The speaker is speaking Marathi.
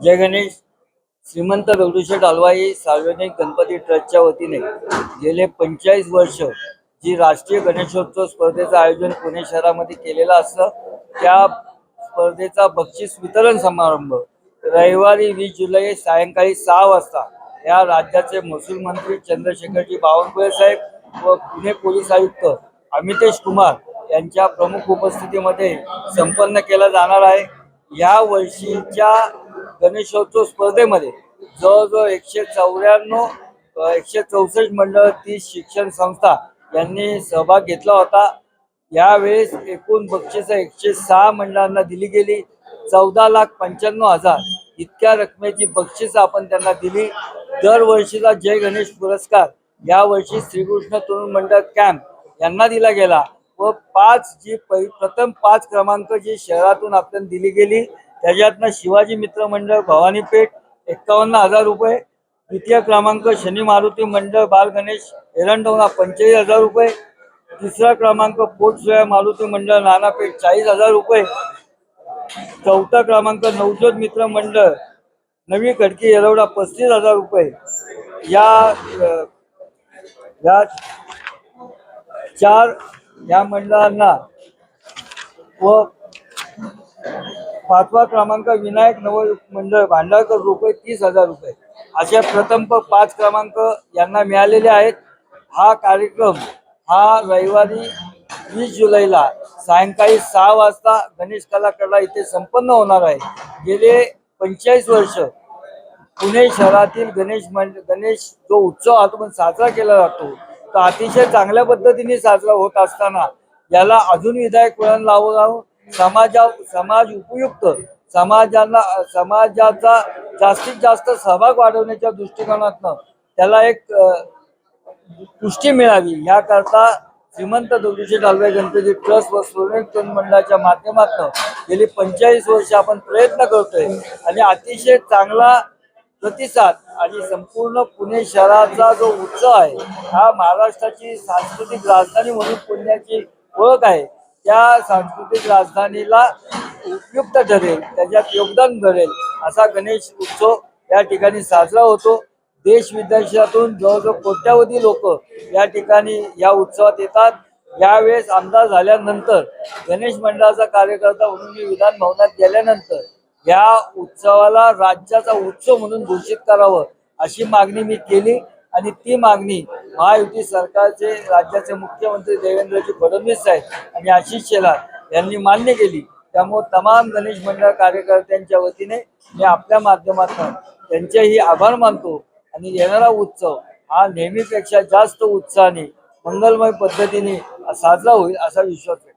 जय गणेश. श्रीमंत दगडूशेठ हलवाई सार्वजनिक गणपती ट्रस्टच्या वतीने गेले पंचेचाळीस वर्ष जी राष्ट्रीय गणेशोत्सव स्पर्धेचं आयोजन पुणे शहरामध्ये केलेलं असतं त्या स्पर्धेचा बक्षीस वितरण समारंभ रविवारी वीस जुलै सायंकाळी सहा वाजता या राज्याचे महसूल मंत्री चंद्रशेखरजी बावनकुळे साहेब व पुणे पोलीस आयुक्त अमितेश कुमार यांच्या प्रमुख उपस्थितीमध्ये संपन्न केला जाणार आहे. या वर्षीच्या गणेशोत्सव स्पर्धेमध्ये जवळजवळ एकशे चौऱ्याण्णव एकशे चौसष्ट मंडळ तीस शिक्षण संस्था यांनी सहभाग घेतला होता. यावेळेस एकूण बक्षिस एकशे सहा मंडळांना दिली गेली. चौदा लाख पंच्याण्णव हजार इतक्या रकमेची बक्षिस आपण त्यांना दिली. दरवर्षीचा जय गणेश पुरस्कार यावर्षी श्रीकृष्ण तरुण मंडळ कॅम्प यांना दिला गेला व पाच जी पै प्रथम पाच क्रमांक जी शहरातून आपल्याला दिली गेली. त्याच्यातनं शिवाजी मित्र मंडळ भवानीपेठ एक्कावन्न हजार रुपये. द्वितीय क्रमांक शनी मारुती मंडळ बाल गणेश एरंडोना पंचेचाळीस हजार रुपये. तिसरा क्रमांक पोटसोया मारुती मंडळ नानापेठ चाळीस हजार रुपये. चौथा क्रमांक नवजोत मित्र मंडळ नवी खडकी येरवडा पस्तीस हजार रुपये. या या चार या मंडळांना व पाचवा क्रमांक विनायक नव मंडळ भांडारकर रुपये तीस हजार रुपये. अशा प्रथम पाच क्रमांक यांना मिळालेले आहेत. हा कार्यक्रम हा रविवारी वीस जुलैला सायंकाळी सहा वाजता गणेश कलाकडा इथे संपन्न होणार आहे. गेले पंचेचाळीस वर्ष पुणे शहरातील गणेश मंड गणेश जो उत्सव आतून साजरा केला जातो. तो अतिशय चांगल्या पद्धतीने साजरा होत असताना याला अजून विधायक वळण लावून समाजा समाज उपयुक्त समाजाला समाजाचा जास्तीत जास्त सहभाग वाढवण्याच्या दृष्टिकोनातनं त्याला एक पुष्टी मिळावी. याकरता श्रीमंत दगडूशेठ हलवाई गणपती ट्रस्ट व स्टुडंट मंडळाच्या माध्यमातून गेली पंचेचाळीस वर्ष आपण प्रयत्न करतोय आणि अतिशय चांगला प्रतिसाद आणि संपूर्ण पुणे शहराचा जो उत्सव आहे हा महाराष्ट्राची सांस्कृतिक राजधानी म्हणून पुण्याची ओळख आहे. त्या सांस्कृतिक राजधानीला उपयुक्त ठरेल त्याच्यात योगदान धरेल असा गणेश उत्सव या ठिकाणी साजरा होतो. देश विदेशातून जवळजवळ कोट्यावधी लोक या ठिकाणी या उत्सवात येतात. यावेळेस आमदार झाल्यानंतर गणेश मंडळाचा कार्यकर्ता म्हणून मी विधान भवनात गेल्यानंतर या उत्सवाला राज्याचा उत्सव म्हणून घोषित करावं अशी मागणी मी केली आणि ती मागणी महायुती सरकारचे राज्याचे मुख्यमंत्री देवेंद्रजी फडणवीस साहेब आणि आशिष शेलार यांनी मान्य केली. त्यामुळे तमाम गणेश मंडळ कार्यकर्त्यांच्या वतीने मी आपल्या माध्यमातून त्यांचेही आभार मानतो आणि येणारा उत्सव हा नेहमीपेक्षा जास्त उत्साहाने मंगलमय पद्धतीने साजरा होईल असा विश्वास आहे